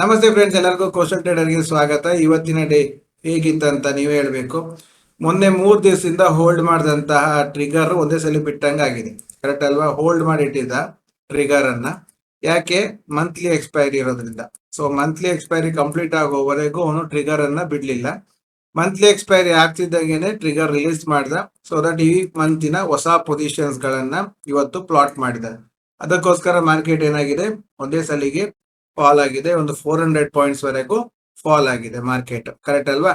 ನಮಸ್ತೆ ಫ್ರೆಂಡ್ಸ್ ಎಲ್ಲರಿಗೂ ಕೋಶಲ್ ಟ್ರೇಡರ್ಗೆ ಸ್ವಾಗತ. ಇವತ್ತಿನ ಡೇ ಹೇಗಿತ್ತು ಅಂತ ನೀವೇ ಹೇಳ್ಬೇಕು. ಮೊನ್ನೆ ಮೂರು ದಿವಸದಿಂದ ಹೋಲ್ಡ್ ಮಾಡಿದಂತಹ ಟ್ರಿಗರ್ ಒಂದೇ ಸಲ ಬಿಟ್ಟಂಗೆ ಆಗಿದೆ. ಕರೆಕ್ಟ್ ಅಲ್ವಾ? ಹೋಲ್ಡ್ ಮಾಡಿ ಇಟ್ಟಿದ್ದ ಟ್ರಿಗರ್ ಅನ್ನ. ಯಾಕೆ? ಮಂತ್ಲಿ ಎಕ್ಸ್ಪೈರಿ ಇರೋದ್ರಿಂದ. ಸೊ ಮಂತ್ಲಿ ಎಕ್ಸ್ಪೈರಿ ಕಂಪ್ಲೀಟ್ ಆಗೋವರೆಗೂ ಅವನು ಟ್ರಿಗರ್ ಅನ್ನ ಬಿಡ್ಲಿಲ್ಲ. ಮಂತ್ಲಿ ಎಕ್ಸ್ಪೈರಿ ಆಗ್ತಿದ್ದಂಗೆನೆ ಟ್ರಿಗರ್ ರಿಲೀಸ್ ಮಾಡ್ದ. ಸೊ ದಟ್ ಈ ಮಂತಿನ ಹೊಸ ಪೊಸಿಷನ್ಸ್ ಗಳನ್ನ ಇವತ್ತು ಪ್ಲಾಟ್ ಮಾಡಿದ. ಅದಕ್ಕೋಸ್ಕರ ಮಾರ್ಕೆಟ್ ಏನಾಗಿದೆ? ಒಂದೇ ಸಲಿಗೆ ಫಾಲ್ ಆಗಿದೆ, ಒಂದು ಫೋರ್ ಹಂಡ್ರೆಡ್ ಪಾಯಿಂಟ್ಸ್ ವರೆಗೂ ಫಾಲ್ ಆಗಿದೆ ಮಾರ್ಕೆಟ್ ಕರೆಕ್ಟ್ ಅಲ್ವಾ?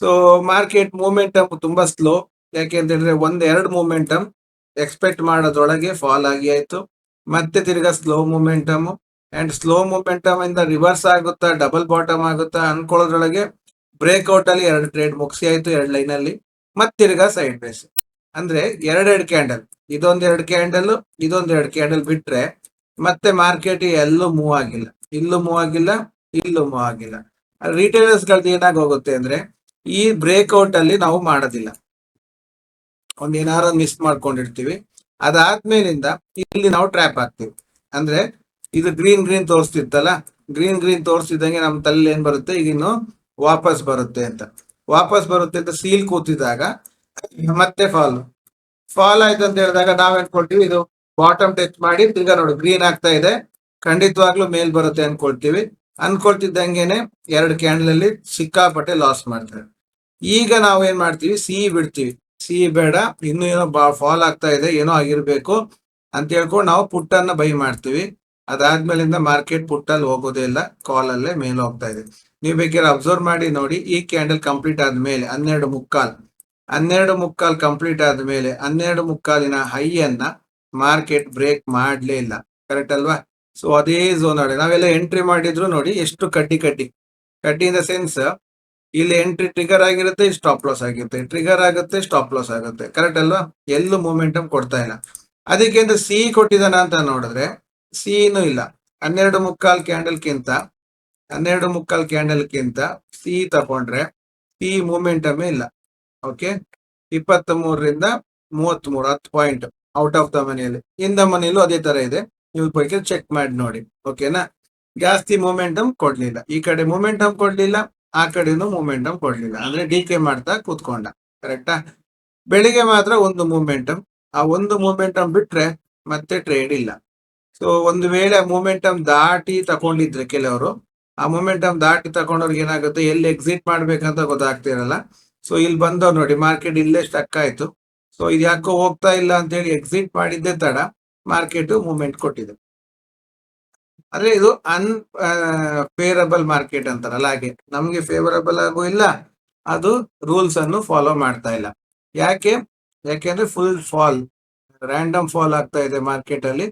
ಸೊ ಮಾರ್ಕೆಟ್ ಮೂಮೆಂಟಮ್ ತುಂಬಾ ಸ್ಲೋ ಯಾಕೆ ಅಂತ ಹೇಳಿದ್ರೆ ಒಂದ್ ಎರಡು ಮೂಮೆಂಟಮ್ ಎಕ್ಸ್ಪೆಕ್ಟ್ ಮಾಡೋದ್ರೊಳಗೆ ಫಾಲ್ ಆಗಿ ಆಯ್ತು. ಮತ್ತೆ ತಿರ್ಗಾ slow momentum and slow momentum ಇಂದ ರಿವರ್ಸ್ ಆಗುತ್ತಾ ಡಬಲ್ ಬಾಟಮ್ ಆಗುತ್ತಾ ಅನ್ಕೊಳ್ಳೋದ್ರೊಳಗೆ ಬ್ರೇಕ್ಔಟ್ ಅಲ್ಲಿ ಎರಡು ಟ್ರೇಡ್ ಮುಗಿಸಿ ಆಯ್ತು, ಎರಡು ಲೈನ್ ಅಲ್ಲಿ. ಮತ್ತೆ ತಿರ್ಗಾ ಸೈಡ್ ಬೇಸ್ ಅಂದ್ರೆ ಎರಡೆರಡು ಕ್ಯಾಂಡಲ್ ಇದೊಂದೆರಡು ಕ್ಯಾಂಡಲ್ ಇದೊಂದೆರಡು ಕ್ಯಾಂಡಲ್ ಬಿಟ್ರೆ ಮತ್ತೆ ಮಾರ್ಕೆಟ್ ಎಲ್ಲೂ ಮೂವ್ ಆಗಿಲ್ಲ. ಇಲ್ಲೂ ಮೂವ್ ಆಗಿಲ್ಲ, ಇಲ್ಲೂ ಮೂವ್ ಆಗಿಲ್ಲ. ರಿಟೇಲರ್ಸ್ ಗಳದ್ದು ಏನಾಗಿ ಹೋಗುತ್ತೆ ಅಂದ್ರೆ, ಈ ಬ್ರೇಕ್ಔಟ್ ಅಲ್ಲಿ ನಾವು ಮಾಡೋದಿಲ್ಲ. ಒಂದ್ ಏನಾರ ಮಿಸ್ ಮಾಡ್ಕೊಂಡಿರ್ತೀವಿ. ಅದಾದ್ಮೇಲಿಂದ ಇಲ್ಲಿ ನಾವು ಟ್ರ್ಯಾಪ್ ಆಗ್ತೀವಿ ಅಂದ್ರೆ ಇದು ಗ್ರೀನ್ ಗ್ರೀನ್ ತೋರಿಸ್ತಿತ್ತಲ್ಲ ಗ್ರೀನ್ ಗ್ರೀನ್ ತೋರಿಸ್ತಿದ್ದಂಗೆ ನಮ್ ತಲೆ ಏನ್ ಬರುತ್ತೆ, ಈಗ ಇನ್ನು ವಾಪಸ್ ಬರುತ್ತೆ ಅಂತ. ವಾಪಸ್ ಬರುತ್ತೆ ಅಂತ ಸೀಲ್ ಕೂತಿದಾಗ ಮತ್ತೆ ಫಾಲ್ ಫಾಲ್ ಆಯ್ತು ಅಂತ ಹೇಳಿದಾಗ ನಾವ್ ಇದು ಬಾಟಮ್ ಟಚ್ ಮಾಡಿ ತಿರ್ಗಾ ನೋಡಿ ಗ್ರೀನ್ ಆಗ್ತಾ ಇದೆ. ಖಂಡಿತವಾಗ್ಲೂ ಮೇಲ್ ಬರುತ್ತೆ ಅನ್ಕೊಳ್ತೀವಿ. ಅನ್ಕೊಳ್ತಿದ್ದಂಗೆನೆ ಎರಡು ಕ್ಯಾಂಡಲ್ ಅಲ್ಲಿ ಸಿಕ್ಕಾಪಟ್ಟೆ ಲಾಸ್ ಮಾಡ್ತಾರೆ. ಈಗ ನಾವು ಏನ್ ಮಾಡ್ತೀವಿ? ಸಿಹಿ ಬಿಡ್ತೀವಿ. ಸಿಹಿ ಬೇಡ. ಇನ್ನು ಏನೋ ಬಾ ಫಾಲ್ ಆಗ್ತಾ ಇದೆ, ಏನೋ ಆಗಿರ್ಬೇಕು ಅಂತ ಹೇಳ್ಕೊಂಡು ನಾವು ಪುಟ್ಟನ್ನ ಬೈ ಮಾಡ್ತೀವಿ. ಅದಾದ್ಮೇಲಿಂದ ಮಾರ್ಕೆಟ್ ಪುಟ್ಟಲ್ಲಿ ಹೋಗೋದೇ ಇಲ್ಲ. ಕಾಲ್ ಅಲ್ಲೇ ಮೇಲೆ ಹೋಗ್ತಾ ಇದೆ. ನೀವು ಬೇಕಾದ್ರೆ ಅಬ್ಸರ್ವ್ ಮಾಡಿ ನೋಡಿ. ಈ ಕ್ಯಾಂಡಲ್ ಕಂಪ್ಲೀಟ್ ಆದ್ಮೇಲೆ ಹನ್ನೆರಡು ಮುಕ್ಕಾಲ್ ಹನ್ನೆರಡು ಮುಕ್ಕಾಲ್ ಕಂಪ್ಲೀಟ್ ಆದ್ಮೇಲೆ ಹನ್ನೆರಡು ಮುಕ್ಕಾಲಿನ ಹೈಯನ್ನ ಮಾರ್ಕೆಟ್ ಬ್ರೇಕ್ ಮಾಡ್ಲೇ ಇಲ್ಲ. ಕರೆಕ್ಟ್ ಅಲ್ವಾ? ಸೊ ಅದೇ ಝೋನ್ ಆಡಿ ನಾವೆಲ್ಲ ಎಂಟ್ರಿ ಮಾಡಿದ್ರು ನೋಡಿ, ಎಷ್ಟು ಕಡ್ಡಿ ಕಡ್ಡಿ. ಕಡ್ಡಿ ಇನ್ ದ ಸೆನ್ಸ್ ಇಲ್ಲಿ ಎಂಟ್ರಿ ಟ್ರಿಗರ್ ಆಗಿರುತ್ತೆ ಸ್ಟಾಪ್ ಲಾಸ್ ಆಗಿರುತ್ತೆ. ಟ್ರಿಗರ್ ಆಗುತ್ತೆ ಸ್ಟಾಪ್ ಲಾಸ್ ಆಗುತ್ತೆ. ಕರೆಕ್ಟ್ ಅಲ್ವಾ? ಎಲ್ಲೂ ಮೂಮೆಂಟಮ್ ಕೊಡ್ತಾ ಇಲ್ಲ. ಅದಕ್ಕೆ ಅಂತ ಸಿ ಕೊಟ್ಟಿದ್ದಾನ ಅಂತ ನೋಡಿದ್ರೆ ಸಿನೂ ಇಲ್ಲ. ಹನ್ನೆರಡು ಮುಕ್ಕಾಲ್ ಕ್ಯಾಂಡಲ್ಗಿಂತ ಹನ್ನೆರಡು ಮುಕ್ಕಾಲ್ ಕ್ಯಾಂಡಲ್ಗಿಂತ ಸಿ ತಗೊಂಡ್ರೆ ಸಿ ಮೂಮೆಂಟಮ್ ಇಲ್ಲ. ಓಕೆ ಇಪ್ಪತ್ತ್ ಮೂರರಿಂದ ಮೂವತ್ತ್ ಮೂರು ಹತ್ತು ಪಾಯಿಂಟ್ ಔಟ್ ಆಫ್ ದ ಮನೆಯಲ್ಲಿ ಇನ್ ದ ಮನೆಯಲ್ಲೂ ಅದೇ ತರ ಇದೆ. ನೀವು ಬಗ್ಗೆ ಚೆಕ್ ಮಾಡಿ ನೋಡಿ ಓಕೆನಾ ಜಾಸ್ತಿ ಮೂಮೆಂಟಮ್ ಕೊಡ್ಲಿಲ್ಲ. ಈ ಕಡೆ ಮೂಮೆಂಟಮ್ ಕೊಡ್ಲಿಲ್ಲ, ಆ ಕಡೆನೂ ಮೂಮೆಂಟಮ್ ಕೊಡ್ಲಿಲ್ಲ. ಅಂದ್ರೆ ಡಿ ಕೆ ಮಾಡ್ತಾ ಕೂತ್ಕೊಂಡ ಕರೆಕ್ಟಾ ಬೆಳಿಗ್ಗೆ ಮಾತ್ರ ಒಂದು ಮೂಮೆಂಟಮ್ ಆ ಒಂದು ಮೂಮೆಂಟಮ್ ಬಿಟ್ರೆ ಮತ್ತೆ ಟ್ರೇಡ್ ಇಲ್ಲ. ಸೊ ಒಂದು ವೇಳೆ ಮೂಮೆಂಟಮ್ ದಾಟಿ ತಗೊಂಡಿದ್ರೆ ಕೆಲವರು, ಆ ಮೂಮೆಂಟಮ್ ದಾಟಿ ತಗೊಂಡವ್ರಿಗೆ ಏನಾಗುತ್ತೆ? ಎಲ್ಲಿ ಎಕ್ಸಿಟ್ ಮಾಡ್ಬೇಕಂತ ಗೊತ್ತಾಗ್ತಿರಲ್ಲ. ಸೊ ಇಲ್ಲಿ ಬಂದವ್ ನೋಡಿ ಮಾರ್ಕೆಟ್ ಇಲ್ಲೇ ಸ್ಟಕ್ ಆಯ್ತು. ಸೊ ಇದು ಯಾಕೋ ಹೋಗ್ತಾ ಇಲ್ಲ ಅಂತ ಹೇಳಿ ಎಕ್ಸಿಟ್ ಮಾಡಿದ್ದೆ ತಡ. ಮಾರ್ಕೆಟ್ ಮೂವ್ಮೆಂಟ್ ಕೊಟ್ಟಿದೆ. ಅಂದ್ರೆ ಇದು ಅನ್ ಫೇವರಬಲ್ ಮಾರ್ಕೆಟ್ ಅಂತಾರಲ್ಲ ಹಾಗೆ. ನಮ್ಗೆ ಫೇವರಬಲ್ ಆಗು ಇಲ್ಲ, ಅದು ರೂಲ್ಸ್ ಅನ್ನು ಫಾಲೋ ಮಾಡ್ತಾ ಇಲ್ಲ. ಯಾಕೆ? ಯಾಕೆಂದ್ರೆ ಫುಲ್ ಫಾಲ್ ರ್ಯಾಂಡಮ್ ಫಾಲ್ ಆಗ್ತಾ ಇದೆ ಮಾರ್ಕೆಟ್ ಅಲ್ಲಿ.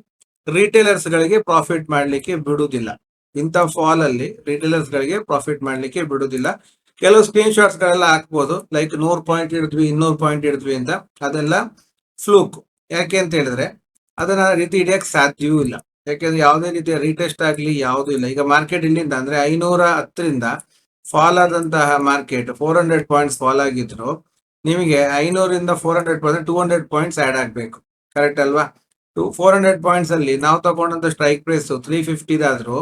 ರಿಟೇಲರ್ಸ್ ಗಳಿಗೆ ಪ್ರಾಫಿಟ್ ಮಾಡ್ಲಿಕ್ಕೆ ಬಿಡುವುದಿಲ್ಲ ಇಂಥ ಫಾಲ್ ಅಲ್ಲಿ ರೀಟೇಲರ್ಸ್ ಗಳಿಗೆ ಪ್ರಾಫಿಟ್ ಮಾಡ್ಲಿಕ್ಕೆ ಬಿಡುವುದಿಲ್ಲ ಕೆಲವು ಸ್ಕ್ರೀನ್ ಶಾಟ್ಸ್ ಗಳೆಲ್ಲ ಹಾಕ್ಬೋದು ಲೈಕ್ ನೂರ್ ಪಾಯಿಂಟ್ ಇಡಿದ್ವಿ ಇನ್ನೂರು ಪಾಯಿಂಟ್ ಇಡಿದ್ವಿ ಅಂತ. ಅದೆಲ್ಲ ಫ್ಲೂಕ್ ಯಾಕೆ ಅಂತ ಹೇಳಿದ್ರೆ ಅದನ್ನ ರೀತಿ ಹಿಡಿಯಕ್ ಸಾಧ್ಯವೂ ಇಲ್ಲ. ಯಾಕೆಂದ್ರೆ ಯಾವುದೇ ರೀತಿಯ ರೀಟೆಸ್ಟ್ ಆಗ್ಲಿ ಯಾವುದೂ ಇಲ್ಲ. ಈಗ ಮಾರ್ಕೆಟ್ ಇಲ್ಲಿಂದ ಅಂದ್ರೆ ಐನೂರ ಹತ್ತರಿಂದ ಫಾಲ್ ಆದಂತಹ market four hundred points fall ಆಗಿದ್ರು, ನಿಮಗೆ ಐನೂರಿಂದ four hundred percent two hundred points add ಆಗಬೇಕು. ಕರೆಕ್ಟ್ ಅಲ್ವಾ? ಟು ಫೋರ್ ಹಂಡ್ರೆಡ್ ಪಾಯಿಂಟ್ಸ್ ಅಲ್ಲಿ ನಾವು ತಗೊಂಡಂತ ಸ್ಟ್ರೈಕ್ ಪ್ರೈಸ್ ತ್ರೀ ಫಿಫ್ಟಿದಾದ್ರು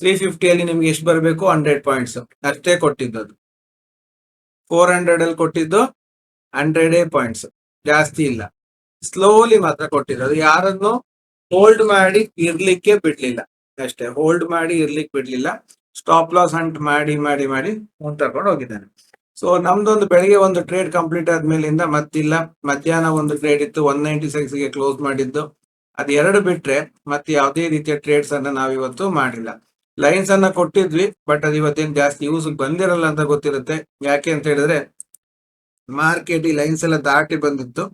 ತ್ರೀ ಫಿಫ್ಟಿಯಲ್ಲಿ ನಿಮ್ಗೆ ಎಷ್ಟು ಬರಬೇಕು? ಹಂಡ್ರೆಡ್ ಪಾಯಿಂಟ್ಸ್ ಅಷ್ಟೇ ಕೊಟ್ಟಿದ್ದು ಅದು ಫೋರ್ ಹಂಡ್ರೆಡ್ ಅಲ್ಲಿ ಕೊಟ್ಟಿದ್ದು ಹಂಡ್ರೆಡೇ ಪಾಯಿಂಟ್ಸ್ ಜಾಸ್ತಿ ಇಲ್ಲ. ಸ್ಲೋಲಿ ಮಾತ್ರ ಕೊಟ್ಟಿರೋದು. ಯಾರನ್ನು ಹೋಲ್ಡ್ ಮಾಡಿ ಇರ್ಲಿಕ್ಕೆ ಬಿಡ್ಲಿಲ್ಲ. ಅಷ್ಟೇ ಹೋಲ್ಡ್ ಮಾಡಿ ಇರ್ಲಿಕ್ಕೆ ಬಿಡ್ಲಿಲ್ಲ. ಸ್ಟಾಪ್ ಲಾಸ್ ಹಂಟ್ ಮಾಡಿ ಮಾಡಿ ಮಾಡಿ ಮುಂದ್ ತಗೊಂಡು ಹೋಗಿದ್ದಾನೆ. ಸೊ ನಮ್ದೊಂದು ಬೆಳಿಗ್ಗೆ ಒಂದು ಟ್ರೇಡ್ ಕಂಪ್ಲೀಟ್ ಆದ್ಮೇಲಿಂದ ಮತ್ತಿಲ್ಲ. ಮಧ್ಯಾಹ್ನ ಒಂದು ಟ್ರೇಡ್ ಇತ್ತು ಒನ್ ನೈಂಟಿ ಸಿಕ್ಸ್ಗೆ ಕ್ಲೋಸ್ ಮಾಡಿದ್ದು. ಅದ್ ಎರಡು ಬಿಟ್ರೆ ಮತ್ತೆ ಯಾವುದೇ ರೀತಿಯ ಟ್ರೇಡ್ಸ್ ಅನ್ನ ನಾವಿವತ್ತು ಮಾಡಿಲ್ಲ. ಲೈನ್ಸ್ ಅನ್ನ ಕೊಟ್ಟಿದ್ವಿ ಬಟ್ ಅದು ಇವತ್ತೇನು ಜಾಸ್ತಿ ಯೂಸ್ ಬಂದಿರಲ್ಲ ಅಂತ ಗೊತ್ತಿರುತ್ತೆ. ಯಾಕೆ ಅಂತ ಹೇಳಿದ್ರೆ ಮಾರ್ಕೆಟ್ ಈ ಲೈನ್ಸ್ ಎಲ್ಲ ದಾಟಿ ಬಂದಿತ್ತು.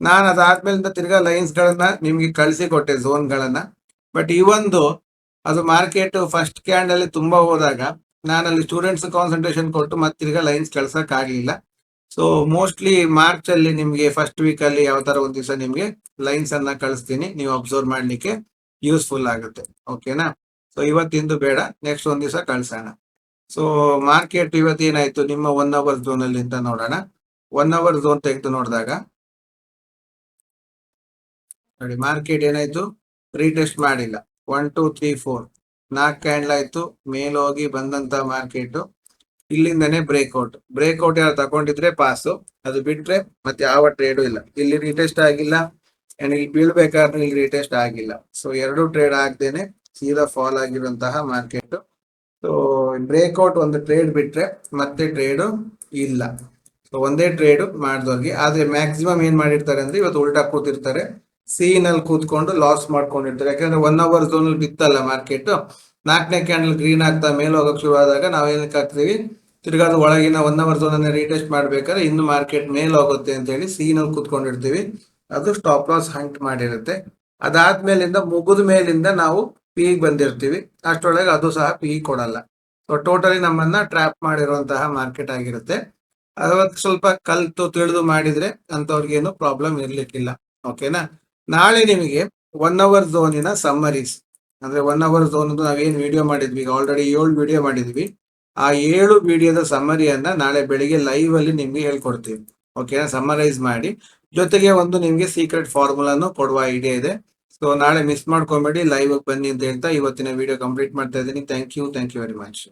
ನಾನು ಅದಾದ್ಮೇಲಿಂದ ತಿರ್ಗಾ ಲೈನ್ಸ್ ಗಳನ್ನ ನಿಮ್ಗೆ ಕಳಿಸಿ ಕೊಟ್ಟೆ ಝೋನ್ ಗಳನ್ನ. ಬಟ್ ಈ ಒಂದು, ಅದು ಮಾರ್ಕೆಟ್ ಫಸ್ಟ್ ಕ್ಯಾಂಡ್ ಅಲ್ಲಿ ತುಂಬಾ ಹೋದಾಗ ನಾನು ಅಲ್ಲಿ ಸ್ಟೂಡೆಂಟ್ಸ್ ಕಾನ್ಸಂಟ್ರೇಷನ್ ಕೊಟ್ಟು ಮತ್ತೆ ತಿರ್ಗಾ ಲೈನ್ಸ್ ಕಳ್ಸಕ್ ಆಗ್ಲಿಲ್ಲ ಸೊ ಮೋಸ್ಟ್ಲಿ ಮಾರ್ಚ್ ಅಲ್ಲಿ ನಿಮ್ಗೆ ಫಸ್ಟ್ ವೀಕ್ ಅಲ್ಲಿ ಯಾವ ತರ ಒಂದ್ ದಿವಸ ನಿಮ್ಗೆ ಲೈನ್ಸ್ ಅನ್ನ ಕಳಿಸ್ತೀನಿ, ನೀವು ಅಬ್ಸರ್ವ್ ಮಾಡ್ಲಿಕ್ಕೆ ಯೂಸ್ಫುಲ್ ಆಗುತ್ತೆ. ಓಕೆನಾ ಸೊ ಇವತ್ತಿಂದು ಬೇಡ ನೆಕ್ಸ್ಟ್ ಒಂದ್ ದಿವಸ ಕಳ್ಸೋಣ. ಸೊ ಮಾರ್ಕೆಟ್ ಇವತ್ತೇನಾಯ್ತು, ನಿಮ್ಮ ಒನ್ ಅವರ್ ಝೋನ್ ಅಲ್ಲಿ ಅಂತ ನೋಡೋಣ. ಒನ್ ಅವರ್ ಝೋನ್ ತೆಗೆದು ನೋಡಿದಾಗ ನೋಡಿ ಮಾರ್ಕೆಟ್ ಏನಾಯ್ತು? ರೀಟೆಸ್ಟ್ ಮಾಡಿಲ್ಲ. ಒನ್ ಟೂ ತ್ರೀ ಫೋರ್ ನಾಲ್ಕು ಕ್ಯಾಂಡಲ್ ಆಯ್ತು. ಮೇಲೋಗಿ ಬಂದಂತ ಮಾರ್ಕೆಟ್ ಇಲ್ಲಿಂದನೇ ಬ್ರೇಕ್ಔಟ್ ಬ್ರೇಕ್ಔಟ್ ಯಾರು ತಗೊಂಡಿದ್ರೆ ಪಾಸು ಅದು ಬಿಟ್ರೆ ಮತ್ತೆ ಯಾವ ಟ್ರೇಡು ಇಲ್ಲ. ಇಲ್ಲಿ ರೀಟೆಸ್ಟ್ ಆಗಿಲ್ಲ. ಅಂಡ್ ಇಲ್ಲಿ ಬೀಳ್ಬೇಕಾದ್ರೆ ಇಲ್ಲಿ ರೀಟೆಸ್ಟ್ ಆಗಿಲ್ಲ. ಸೊ ಎರಡು ಟ್ರೇಡ್ ಆಗದೇನೆ ಸೀದಾ ಫಾಲ್ ಆಗಿರುವಂತಹ ಮಾರ್ಕೆಟ್ ಸೊ ಬ್ರೇಕ್ಔಟ್ ಒಂದು ಟ್ರೇಡ್ ಬಿಟ್ರೆ ಮತ್ತೆ ಟ್ರೇಡು ಇಲ್ಲ. ಸೊ ಒಂದೇ ಟ್ರೇಡ್ ಮಾಡಿದವ್ರಿಗೆ. ಆದ್ರೆ ಮ್ಯಾಕ್ಸಿಮಮ್ ಏನ್ ಮಾಡಿರ್ತಾರೆ ಅಂದ್ರೆ ಇವತ್ತು ಉಲ್ಟಾ ಕೂತಿರ್ತಾರೆ. ಸಿ ನಲ್ಲಿ ಕೂತ್ಕೊಂಡು ಲಾಸ್ ಮಾಡ್ಕೊಂಡಿರ್ತಾರೆ. ಯಾಕಂದ್ರೆ ಒನ್ ಅವರ್ ಝೋನ್ ಬಿತ್ತಲ್ಲ ಮಾರ್ಕೆಟ್ ನಾಲ್ಕನೇ ಕ್ಯಾಂಡಲ್ ಗ್ರೀನ್ ಆಗ್ತಾ ಮೇಲೆ ಹೋಗಕ್ ಶುರು ಆದಾಗ ನಾವೇನಕ್ಕೆ ಹಾಕ್ತೀವಿ? ಅದು ಒಳಗಿನ ಒನ್ ಅವರ್ ಝೋನ್ ಅನ್ನ ರೀಟೆಸ್ಟ್ ಮಾಡ್ಬೇಕಾದ್ರೆ ಇನ್ನು ಮಾರ್ಕೆಟ್ ಮೇಲೆ ಹೋಗುತ್ತೆ ಅಂತ ಹೇಳಿ ಸಿ ನಲ್ಲಿ ಕೂತ್ಕೊಂಡಿರ್ತೀವಿ. ಅದು ಸ್ಟಾಪ್ ಲಾಸ್ ಹಂಟ್ ಮಾಡಿರುತ್ತೆ. ಅದಾದ್ಮೇಲಿಂದ ಮುಗಿದ ಮೇಲಿಂದ ನಾವು ಪಿ ಬಂದಿರ್ತೀವಿ. ಅಷ್ಟರೊಳಗೆ ಅದು ಸಹ ಪಿ ಕೊಡಲ್ಲ. ಸೊ ಟೋಟಲಿ ನಮ್ಮನ್ನ ಟ್ರ್ಯಾಪ್ ಮಾಡಿರುವಂತಹ ಮಾರ್ಕೆಟ್ ಆಗಿರುತ್ತೆ. ಅದಕ್ಕೆ ಸ್ವಲ್ಪ ಕಲ್ತು ತಿಳಿದು ಮಾಡಿದ್ರೆ ಅಂತವ್ರಿಗೇನು ಪ್ರಾಬ್ಲಮ್ ಇರ್ಲಿಕ್ಕಿಲ್ಲ. ಓಕೆನಾ ನಾಳೆ ನಿಮಗೆ ಒನ್ ಅವರ್ ಝೋನಿನ ಸಮ್ಮರೀಸ್ ಅಂದ್ರೆ ಒನ್ ಅವರ್ ಝೋನ್ ನಾವೇನು ವಿಡಿಯೋ ಮಾಡಿದ್ವಿ? ಈಗ ಆಲ್ರೆಡಿ ಏಳು ವಿಡಿಯೋ ಮಾಡಿದ್ವಿ. ಆ ಏಳು ವಿಡಿಯೋದ ಸಮ್ಮರಿಯನ್ನ ನಾಳೆ ಬೆಳಿಗ್ಗೆ ಲೈವ್ ಅಲ್ಲಿ ನಿಮ್ಗೆ ಹೇಳ್ಕೊಡ್ತೀವಿ. ಓಕೆನಾ ಸಮ್ಮರೈಸ್ ಮಾಡಿ. ಜೊತೆಗೆ ಒಂದು ನಿಮ್ಗೆ ಸೀಕ್ರೆಟ್ ಫಾರ್ಮುಲಾನು ಕೊಡುವ ಐಡಿಯಾ ಇದೆ. ಸೊ ನಾಳೆ ಮಿಸ್ ಮಾಡ್ಕೊಬೇಡಿ ಲೈವ್ ಬನ್ನಿ ಅಂತ ಹೇಳ್ತಾ ಇವತ್ತಿನ ವಿಡಿಯೋ ಕಂಪ್ಲೀಟ್ ಮಾಡ್ತಾ ಇದ್ದೀನಿ. Thank you thank you very much